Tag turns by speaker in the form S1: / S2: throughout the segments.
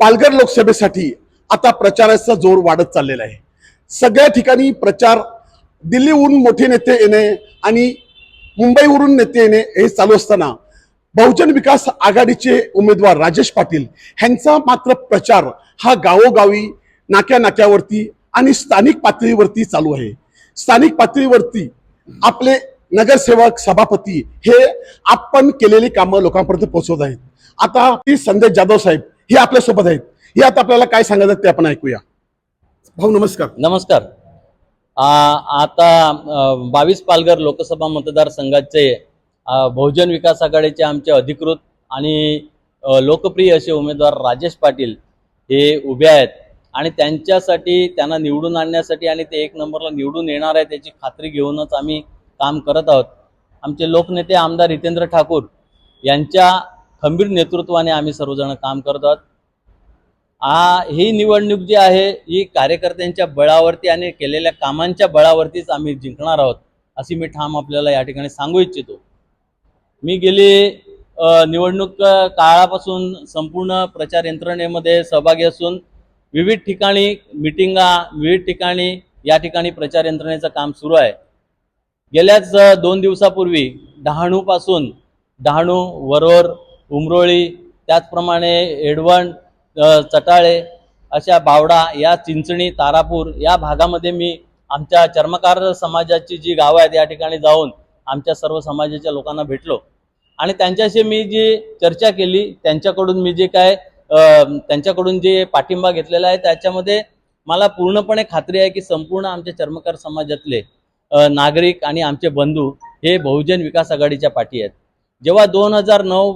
S1: पालघर लोकसभेसाठी आता प्रचाराचा जोर वाढत चाललेला आहे. सगळ्या ठिकाणी प्रचार दिल्लीहून मोठे नेते येणे आणि मुंबईवरून नेते येणे हे चालू असताना बहुजन विकास आघाडीचे उमेदवार राजेश पाटील ह्यांचा मात्र प्रचार हा गावोगावी नाक्या नाक्यावरती आणि स्थानिक पातळीवरती चालू आहे. स्थानिक पातळीवरती आपले नगरसेवक सभापती हे आपण केलेली कामं लोकांपर्यंत पोहोचवत आहेत. आता ती संदेश जाधव साहेब हे आपल्यासोबत आहेत. हे आता आपल्याला काय सांगायचं ते आपण ऐकूया. भाऊ नमस्कार.
S2: नमस्कार. आ, आता बावीस पालघर लोकसभा मतदारसंघाचे बहुजन विकास आघाडीचे आमचे अधिकृत आणि लोकप्रिय असे उमेदवार राजेश पाटील हे उभे आहेत. आणि त्यांच्यासाठी त्यांना निवडून आणण्यासाठी आणि ते एक नंबरला निवडून येणार आहे त्याची खात्री घेऊनच आम्ही काम करत आहोत. आमचे लोकनेते आमदार हितेंद्र ठाकूर यांच्या खंबीर नेतृत्वाने आम्ही सर्वजण काम करत आहोत. आ ही निवडणूक जी आहे ही कार्यकर्त्यांच्या बळावरती आणि केलेल्या कामांच्या बळावरतीच आम्ही जिंकणार आहोत अशी मी ठाम आपल्याला या ठिकाणी सांगू इच्छितो. मी गेली निवडणूक काळापासून संपूर्ण प्रचार यंत्रणेमध्ये सहभागी असून विविध ठिकाणी मिटिंगा विविध ठिकाणी या ठिकाणी प्रचार यंत्रणेचं काम सुरू आहे. गेल्याच दोन दिवसापूर्वी डहाणूपासून डहाणू वरोर उमरोळी त्याचप्रमाणे एडवण चटाळे अशा बावडा या चिंचणी तारापूर या भागामध्ये मी आमच्या चर्मकार समाजाची जी गावं आहेत या ठिकाणी जाऊन आमच्या सर्व समाजाच्या लोकांना भेटलो. आणि त्यांच्याशी मी जी चर्चा केली त्यांच्याकडून मी जे काय त्यांच्याकडून जे पाठिंबा घेतलेला आहे त्याच्यामध्ये मला पूर्णपणे खात्री आहे की संपूर्ण आमच्या चर्मकार समाजातले नागरिक आणि आमचे बंधू हे बहुजन विकास आघाडीच्या पाठी आहेत. जेव्हा दोन हजार नऊ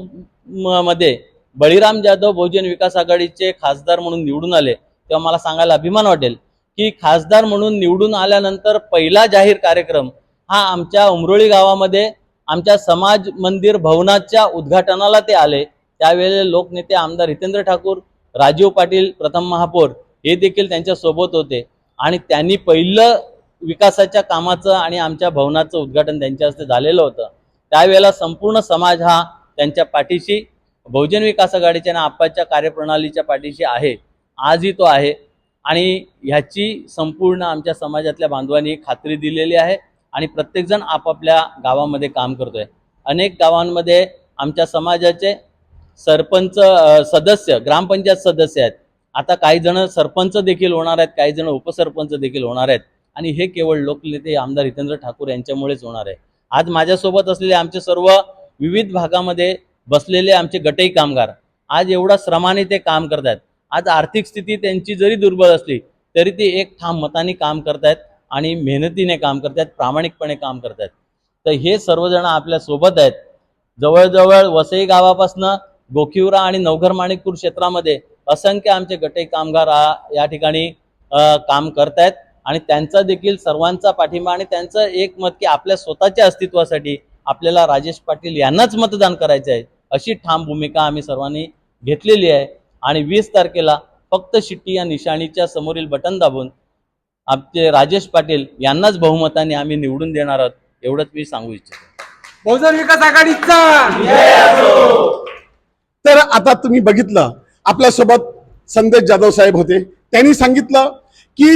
S2: मध्ये बळीराम जाधव बहुजन विकास आघाडीचे खासदार म्हणून निवडून आले तेव्हा मला सांगायला अभिमान वाटेल की खासदार म्हणून निवडून आल्यानंतर पहिला जाहीर कार्यक्रम हा आमच्या उमरोळी गावामध्ये आमच्या समाज मंदिर भवनाच्या उद्घाटनाला ते आले. त्यावेळेला लोकनेते आमदार हितेंद्र ठाकूर राजीव पाटील प्रथम महापौर हे देखील त्यांच्यासोबत होते. आणि त्यांनी पहिलं विकासाच्या कामाचं आणि आमच्या भवनाचं उद्घाटन त्यांच्या हस्ते झालेलं होतं. त्यावेळेला संपूर्ण समाज हा त्यांच्या पाठीशी बहुजन विकास आघाडीच्या आणि आपाच्या कार्यप्रणालीच्या पाठीशी आहे आजही तो आहे. आणि ह्याची संपूर्ण आमच्या समाजातल्या बांधवांनी खात्री दिलेली आहे आणि प्रत्येकजण आपापल्या गावामध्ये काम करतोय. अनेक गावांमध्ये आमच्या समाजाचे सरपंच सदस्य ग्रामपंचायत सदस्य आहेत. आता काही जण सरपंच देखील होणार आहेत काही जण उपसरपंच देखील होणार आहेत. आणि हे केवळ लोकनेते आमदार हितेंद्र ठाकूर यांच्यामुळेच होणार आहे. आज माझ्यासोबत असलेले आमचे सर्व विविध भागामध्ये बसलेले आमचे गटई कामगार. आज एवढा श्रमाने ते काम करतायत. आज आर्थिक स्थिती त्यांची जरी दुर्बल असली तरी ते एक ठाम मताने काम करतायत आणि मेहनतीने काम करतायत प्रामाणिकपणे काम करतायत. तर हे सर्वजण आपल्यासोबत आहेत. जवळजवळ वसई गावापासनं गोखिवरा आणि नवघर माणिकपूर क्षेत्रामध्ये असंख्य आमचे गटई कामगार या ठिकाणी काम काम करतायत. आणि त्यांचा देखील सर्वांचा पाठिंबा आणि त्यांचं एक मत की आपल्या स्वतःच्या अस्तित्वासाठी आपल्याला राजेश पाटील यांनाच मतदान करायचं आहे अशी ठाम भूमिका आम्ही सर्वांनी घेतलेली आहे. आणि वीस तारखेला फक्त शिट्टी या निशाणीच्या समोरील बटन दाबून आमचे राजेश पाटील यांनाच बहुमताने आम्ही निवडून देणार आहोत एवढंच मी सांगू इच्छितो.
S3: बहुजन विकास आघाडीचा
S1: तर आता तुम्ही बघितलं आपल्यासोबत संदेश जाधव साहेब होते. त्यांनी सांगितलं की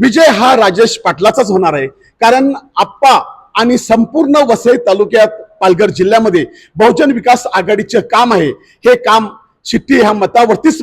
S1: विजय हा राजेश पाटलाचाच होणार आहे. कारण आप्पा आणि संपूर्ण वसई तालुक्यात पालघर जिल्ह्यामध्ये बहुजन विकास आघाडीचे काम आहे. हे काम शिट्टी ह्या मतावरतीच